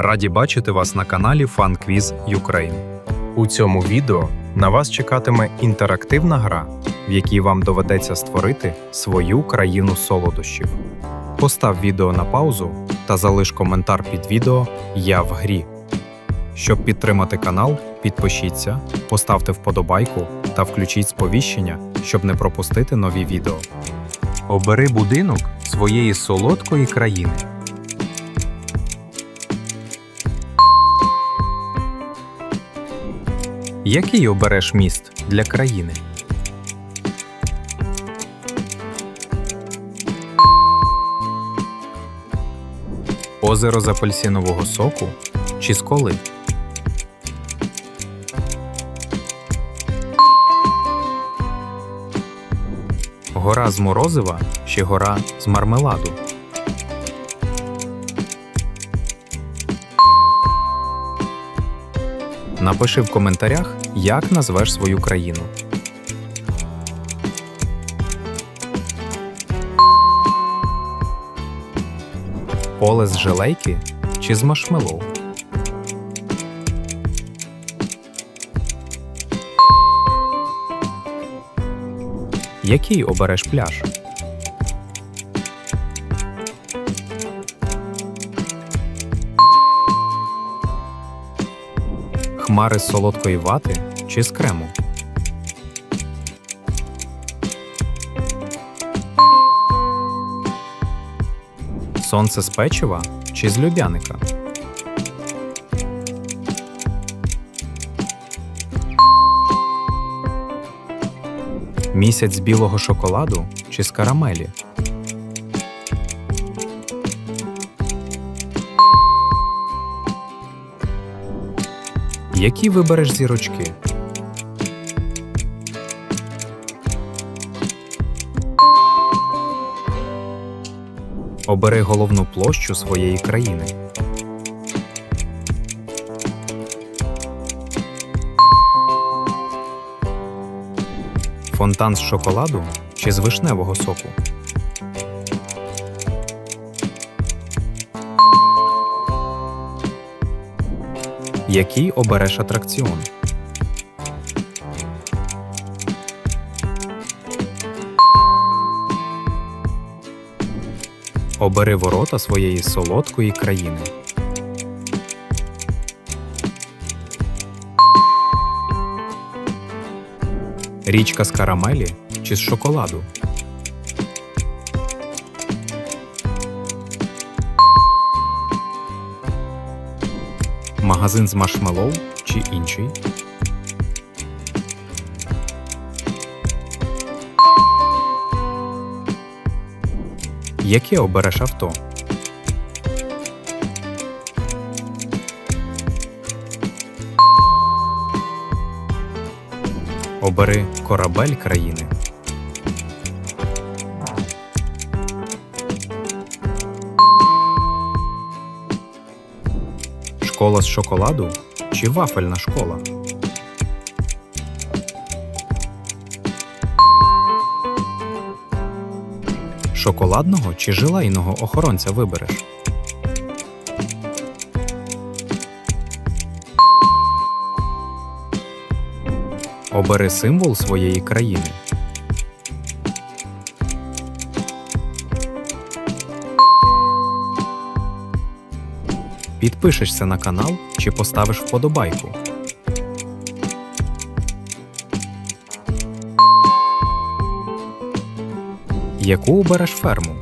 Раді бачити вас на каналі FunQuiz Ukraine. У цьому відео на вас чекатиме інтерактивна гра, в якій вам доведеться створити свою країну солодощів. Постав відео на паузу та залиш коментар під відео Я в грі. Щоб підтримати канал, підпишіться, поставте вподобайку та включіть сповіщення, щоб не пропустити нові відео. Обери будинок своєї солодкої країни. Який обереш міст для країни? Озеро з апельсинового соку чи з коли? Гора з морозива чи гора з мармеладу? Напиши в коментарях, як назвеш свою країну. Поле з желейки чи з маршмеллоу? Який обереш пляж? Хмари з солодкої вати чи з крему? Сонце з печива чи з людяника? Місяць з білого шоколаду чи з карамелі? Які вибереш зірочки? Обери головну площу своєї країни. Фонтан з шоколаду чи з вишневого соку? Який обереш атракціон? Обери ворота своєї солодкої країни. Річка з карамелі чи з шоколаду? Магазин з маршмеллоу чи інший? Яке обереш авто? Обери корабель країни. Школа з шоколаду чи вафельна школа? Шоколадного чи желейного охоронця вибереш? Обери символ своєї країни. Підпишешся на канал чи поставиш вподобайку. Яку обереш ферму?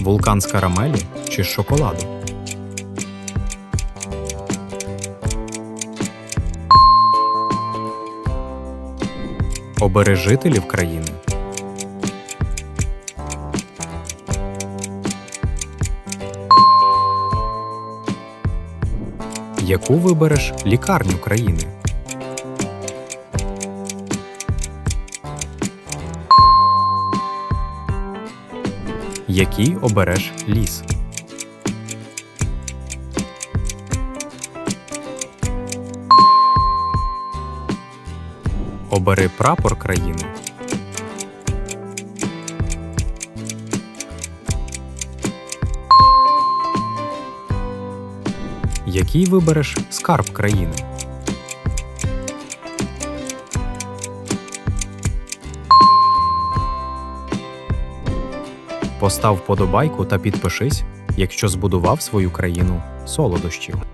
Вулкан з карамелі чи з шоколаду? Обери жителів країни. Яку вибереш лікарню країни? Який обереш ліс? Обери прапор країни. Який вибереш скарб країни? Постав подобайку та підпишись, якщо збудував свою країну солодощів.